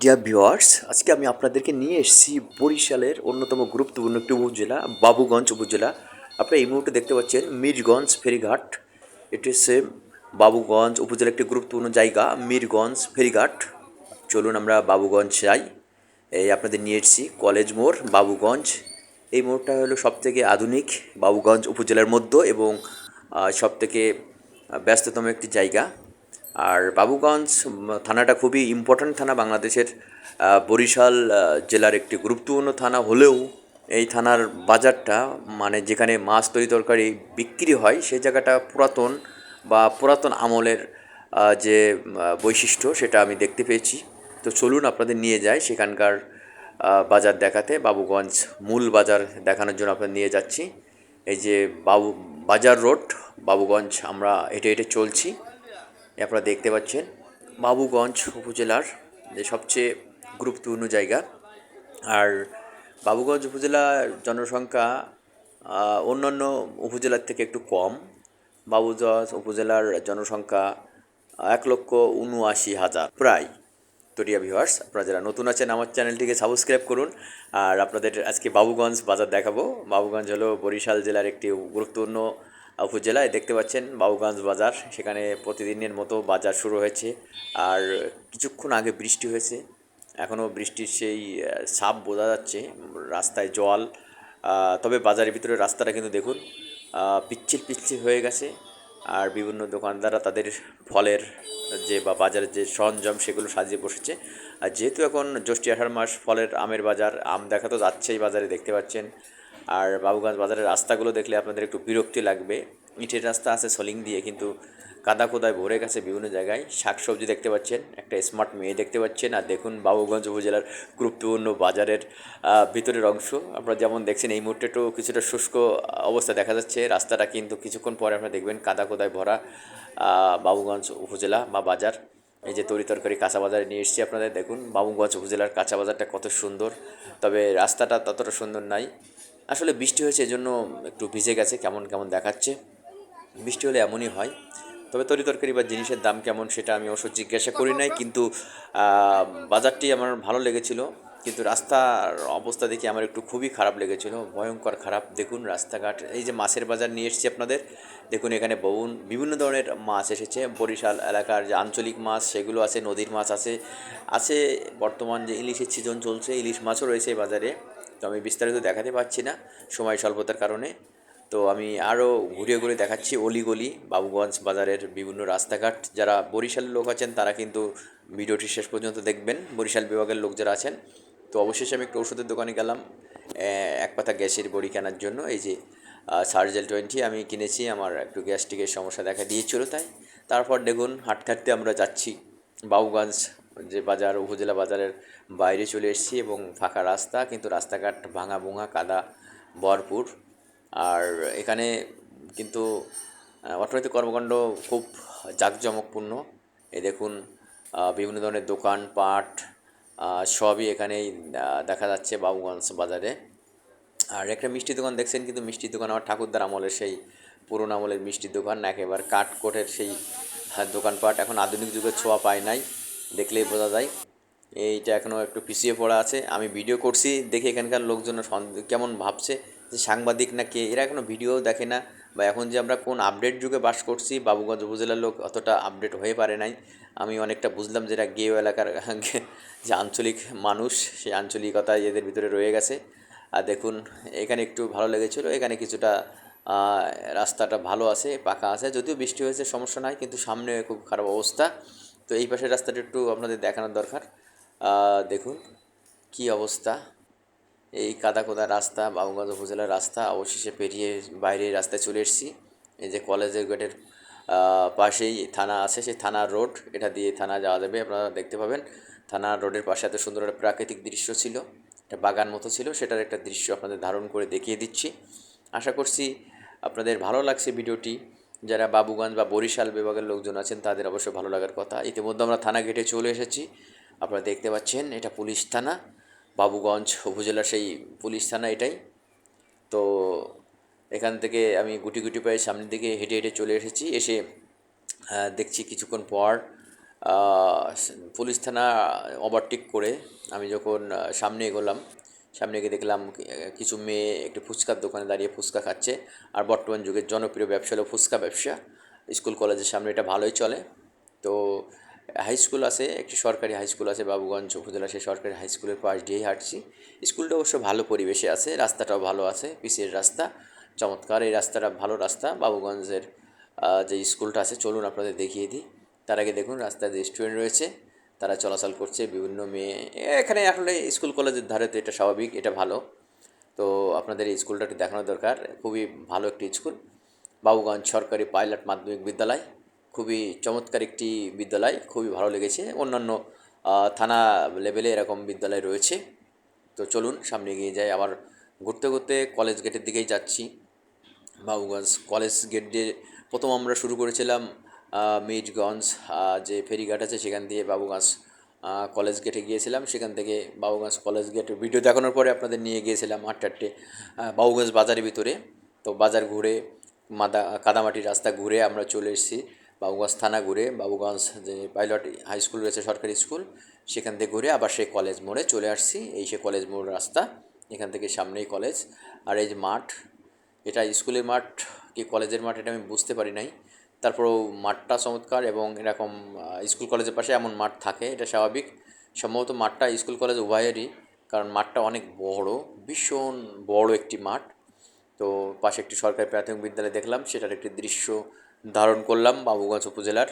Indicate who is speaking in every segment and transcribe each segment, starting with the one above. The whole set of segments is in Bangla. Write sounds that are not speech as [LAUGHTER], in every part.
Speaker 1: ডিয়ার ভিওয়ার্স আজকে আমি আপনাদেরকে নিয়ে এসেছি বরিশালের অন্যতম গুরুত্বপূর্ণ একটি উপজেলা, বাবুগঞ্জ উপজেলা। আপনারা এই মুহূর্তে দেখতে পাচ্ছেন মিরগঞ্জ ফেরিঘাট। এটি হচ্ছে বাবুগঞ্জ উপজেলার একটি গুরুত্বপূর্ণ জায়গা, মিরগঞ্জ ফেরিঘাট। চলুন আমরা বাবুগঞ্জ যাই। এই আপনাদের নিয়ে এসেছি কলেজ মোড়, বাবুগঞ্জ। এই মোড়টা হলো সবথেকে আধুনিক বাবুগঞ্জ উপজেলার মধ্যে এবং সব থেকে ব্যস্ততম একটি জায়গা। আর বাবুগঞ্জ থানাটা খুবই ইম্পর্ট্যান্ট থানা বাংলাদেশের বরিশাল জেলার একটি গুরুত্বপূর্ণ থানা হলেও এই থানার বাজারটা মানে যেখানে মাছ তরি তরকারি বিক্রি হয় সেই জায়গাটা পুরাতন বা পুরাতন আমলের যে বৈশিষ্ট্য সেটা আমি দেখতে পেয়েছি। তো চলুন আপনাদের নিয়ে যাই সেখানকার বাজার দেখাতে। বাবুগঞ্জ মূল বাজার দেখানোর জন্য আপনাদের নিয়ে যাচ্ছি। এই যে বাবু, বাজার রোড, বাবুগঞ্জ আমরা হেঁটে হেঁটে চলছি। আপনারা দেখতে পাচ্ছেন বাবুগঞ্জ উপজেলার যে সবচেয়ে গুরুত্বপূর্ণ জায়গা। আর বাবুগঞ্জ উপজেলার জনসংখ্যা অন্যান্য উপজেলার থেকে একটু কম। বাবুগঞ্জ উপজেলার জনসংখ্যা এক লক্ষ উনআশি হাজার। প্রায়। তরিয়া ভিউয়ার্স আপনারা যারা নতুন আছেন, আমার চ্যানেলটিকে সাবস্ক্রাইব করুন। আর আপনাদের আজকে বাবুগঞ্জ বাজার দেখাবো। বাবুগঞ্জ হলো বরিশাল জেলার একটি গুরুত্বপূর্ণ উপজেলায় দেখতে পাচ্ছেন বাবুগঞ্জ বাজার। সেখানে প্রতিদিনের মতো বাজার শুরু হয়েছে। আর কিছুক্ষণ আগে বৃষ্টি হয়েছে। এখনও বৃষ্টির সেই ছাপ বোঝা যাচ্ছে, রাস্তায় জল। তবে বাজারের ভিতরে রাস্তাটা কিন্তু দেখুন পিচ্ছিল পিচ্ছিল হয়ে গেছে। আর বিভিন্ন দোকানদাররা তাদের ফলের যে বা বাজারের যে সরঞ্জাম, সেগুলো সাজিয়ে বসেছে। আর যেহেতু এখন জ্যৈষ্ঠী আষাঢ় মাস, ফলের আমের বাজার, আম দেখা তো যাচ্ছেই বাজারে, দেখতে পাচ্ছেন। আর বাবুগঞ্জ বাজারের রাস্তাগুলো দেখলে আপনাদের একটু বিরক্তি লাগবে। ইটের রাস্তা আছে সলিং দিয়ে, কিন্তু কাদা কোদায় ভরে গেছে বিভিন্ন জায়গায়। শাকসবজি দেখতে পাচ্ছেন, একটা স্মার্ট মেয়ে দেখতে পাচ্ছেন। আর দেখুন বাবুগঞ্জ উপজেলার গুরুত্বপূর্ণ বাজারের ভিতরের অংশ। আপনারা যেমন দেখছেন এই মুহূর্তে একটু কিছুটা শুষ্ক অবস্থা দেখা যাচ্ছে। রাস্তাটা কিন্তু কিছুক্ষণ পরে আপনারা দেখবেন কাদা কোদায় ভরা বাবুগঞ্জ উপজেলা বা বাজার। এই যে তরি তরকারি কাঁচা বাজারে নিয়ে এসেছি আপনাদের। দেখুন বাবুগঞ্জ উপজেলার কাঁচা বাজারটা কত সুন্দর। তবে রাস্তাটা ততটা সুন্দর নাই। আসলে বৃষ্টি হয়েছে, এজন্য একটু ভিজে গেছে, কেমন কেমন দেখাচ্ছে। বৃষ্টি হলে এমনই হয়। তবে তরি তরকারি বা জিনিসের দাম কেমন সেটা আমি অবশ্য জিজ্ঞাসা করি নাই, কিন্তু বাজারটি আমার ভালো লেগেছিল। কিন্তু রাস্তার অবস্থা দেখে আমার একটু খুবই খারাপ লেগেছিল, ভয়ঙ্কর খারাপ। দেখুন রাস্তাঘাট, এই যে মাছের বাজার নিয়ে এসেছি আপনাদের, দেখুন এখানে বহুন, বিভিন্ন ধরনের মাছ এসেছে। বরিশাল এলাকার যে আঞ্চলিক মাছ, সেগুলো আছে, নদীর মাছ আছে আছে, বর্তমান যে ইলিশের সিজন চলছে, ইলিশ মাছও রয়েছে বাজারে। তো আমি বিস্তারিত দেখাতে পারছি না সময় স্বল্পতার কারণে। তো আমি আরও ঘুরে ঘুরে দেখাচ্ছি অলিগলি, বাবুগঞ্জ বাজারের বিভিন্ন রাস্তাঘাট। যারা বরিশালের লোক আছেন, তারা কিন্তু ভিডিওটি শেষ পর্যন্ত দেখবেন। বরিশাল বিভাগের লোক যারা আছেন, তো অবশেষে আমি একটু ওষুধের দোকানে গেলাম এক পাতা গ্যাসের বড়ি কেনার জন্য। এই যে সার্জেল টোয়েন্টি আমি কিনেছি, আমার একটু গ্যাস্ট্রিকের সমস্যা দেখা দিয়েছিল তাই। তারপর দেখুন, হাঁটতে হাঁটতে আমরা যাচ্ছি বাবুগঞ্জ যে বাজার, উপজেলা বাজারের বাইরে চলে এসেছি এবং ফাঁকা রাস্তা, কিন্তু রাস্তাঘাট ভাঙা ভুঙা, কাদা, ভরপুর। আর এখানে কিন্তু অর্থনৈতিক কর্মকাণ্ড খুব জাঁকজমকপূর্ণ। এ দেখুন বিভিন্ন ধরনের দোকান, পাট সবই এখানেই দেখা যাচ্ছে বাবুগঞ্জ বাজারে। আর একটা মিষ্টি দোকান দেখছেন কিন্তু মিষ্টির দোকান আমার ঠাকুরদার আমলের সেই পুরোনো আমলের মিষ্টির দোকান, একেবারে কাঠকোটের সেই দোকানপাট। এখন আধুনিক যুগের ছোঁয়া পায় নাই। দেখলেই বোঝা যায়। এইটা এখনও একটু পিছিয়ে পড়া আছে। আমি ভিডিও করছি, দেখে এখানকার লোকজন কেমন ভাবছে, যে সাংবাদিক না কে? এরা এখনও ভিডিও দেখে না বা এখন যে আমরা কোন আপডেট যুগে বাস করছি, বাবুগঞ্জ উপজেলার লোক অতটা আপডেট হয়ে পারে নাই। আমি অনেকটা বুঝলাম যেটা গেও এলাকার [LAUGHS] যে আঞ্চলিক মানুষ সেই আঞ্চলিকতা এদের ভিতরে রয়ে গেছে। আর দেখুন, এখানে একটু ভালো লেগেছিলো, এখানে কিছুটা রাস্তাটা ভালো আছে, পাকা আছে। যদিও বৃষ্টি হয়েছে সমস্যা নাই, কিন্তু সামনে খুব খারাপ অবস্থা। তো এই পাশের রাস্তাটা একটু আপনাদের দেখানোর দরকার। দেখুন কি অবস্থা। এই কাদা কোদা রাস্তা বাবুগঞ্জ উপজেলার রাস্তা, অবশেষে পেরিয়ে বাইরে রাস্তায় চলে এসেছি। এই যে কলেজের গেটের পাশেই থানা আছে, সেই থানার রোড। এটা দিয়ে থানা যাওয়া যাবে, আপনারা দেখতে পাবেন। থানার রোডের পাশে এত সুন্দর একটা প্রাকৃতিক দৃশ্য ছিল, একটা বাগান মতো ছিল। সেটার একটা দৃশ্য আপনাদের ধারণ করে দেখিয়ে দিচ্ছি। আশা করছি আপনাদের ভালো লাগছে ভিডিওটি। যারা বাবুগঞ্জ বা বরিশাল বিভাগের লোকজন আছেন, তাদের অবশ্যই ভালো লাগার কথা। ইতিমধ্যে আমরা থানা গেটে চলে এসেছি। আপনারা দেখতে পাচ্ছেন, এটা পুলিশ থানা। বাবুগঞ্জ উপজেলার সেই পুলিশ থানা এটাই। তো এখান থেকে আমি গুটি গুটি পায়ে সামনের দিকে হেঁটে হেঁটে চলে এসেছি। এসে দেখছি কিছুক্ষণ পর পুলিশ থানা ওভারটেক করে আমি যখন সামনে এগোলাম সামনে গিয়ে দেখলাম কিছু মেয়ে একটি ফুচকার দোকানে দাঁড়িয়ে ফুচকা খাচ্ছে। আর বর্তমান যুগের জনপ্রিয় ব্যবসা হলো ফুচকা ব্যবসা। স্কুল কলেজের সামনে এটা ভালোই চলে। তো, হাই স্কুল আছে, একটি সরকারি হাই স্কুল আছে বাবুগঞ্জ উপজেলা সেই সরকারি হাই স্কুলের পাশ দিয়েই হাঁটছি। স্কুলটা অবশ্য ভালো পরিবেশে আছে, রাস্তাটাও ভালো আছে, পিসের রাস্তা। চমৎকার, এই রাস্তাটা ভালো রাস্তা, বাবুগঞ্জের যে স্কুলটা আছে, চলুন আপনাদের দেখিয়ে দিই। তার আগে দেখুন, রাস্তায় রেস্টুরেন্ট রয়েছে। তারা চলাচল করছে, বিভিন্ন মেয়ে, এখানে আসলে স্কুল কলেজের ধারে তো এটা স্বাভাবিক, এটা ভালো। তো আপনাদের এই স্কুলটা একটু দেখানো দরকার, খুবই ভালো একটি স্কুল। বাবুগঞ্জ সরকারি পাইলট মাধ্যমিক বিদ্যালয়, খুবই চমৎকার একটি বিদ্যালয়, খুবই ভালো লেগেছে। অন্যান্য থানা লেভেলে এরকম বিদ্যালয় রয়েছে। তো চলুন, সামনে এগিয়ে যাই। আবার ঘুরতে ঘুরতে কলেজ গেটের দিকেই যাচ্ছি। বাবুগঞ্জ কলেজ গেট দিয়ে প্রথম আমরা শুরু করেছিলাম মিটগঞ্জ যে ফেরিঘাট আছে সেখান দিয়ে বাবুগঞ্জ কলেজ গেটে গিয়েছিলাম। সেখান থেকে বাবুগঞ্জ কলেজ গেটের ভিডিও দেখানোর পরে আপনাদের নিয়ে গিয়েছিলাম আটটা আটটে বাবুগঞ্জ বাজারের ভিতরে। তো বাজার ঘুরে, মাদা, কাদামাটির রাস্তা ঘুরে আমরা চলে এসেছি বাবুগঞ্জ থানা ঘুরে। বাবুগঞ্জ যে পাইলট হাই স্কুল রয়েছে, সরকারি স্কুল সেখান থেকে ঘুরে আবার সেই কলেজ মোড়ে চলে আসছি। এই সে কলেজ মোড় রাস্তা, এখান থেকে সামনেই কলেজ আর এই যে মাঠ, এটা স্কুলের মাঠ কি কলেজের মাঠ এটা আমি বুঝতে পারি নাই। তারপরেও মাঠটা চমৎকার এবং এরকম স্কুল কলেজের পাশে এমন মাঠ থাকে, এটা স্বাভাবিক। সম্ভবত মাঠটা স্কুল কলেজ উভয়েরই, কারণ মাঠটা অনেক বড়, ভীষণ বড় একটি মাঠ। তো পাশে একটি সরকারি প্রাথমিক বিদ্যালয় দেখলাম, সেটার একটি দৃশ্য ধারণ করলাম বাবুগঞ্জ উপজেলার।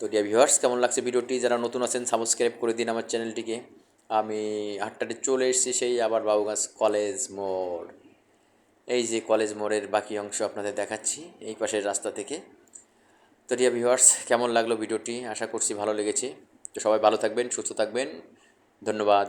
Speaker 1: তো ডিয়া ভিউয়ার্স কেমন লাগছে ভিডিওটি? যারা নতুন আছেন সাবস্ক্রাইব করে দিন আমার চ্যানেলটিকে। আমি হাটটাতে চলে এসেছি সেই আবার বাবুগঞ্জ কলেজ মোড়। এই যে কলেজ মোড়ের বাকি অংশ আপনাদের দেখাচ্ছি, এই পাশের রাস্তা থেকে। তো ডিয়া ভিউয়ার্স কেমন লাগল ভিডিওটি? আশা করছি ভালো লেগেছে। তো সবাই ভালো থাকবেন, সুস্থ থাকবেন। ধন্যবাদ।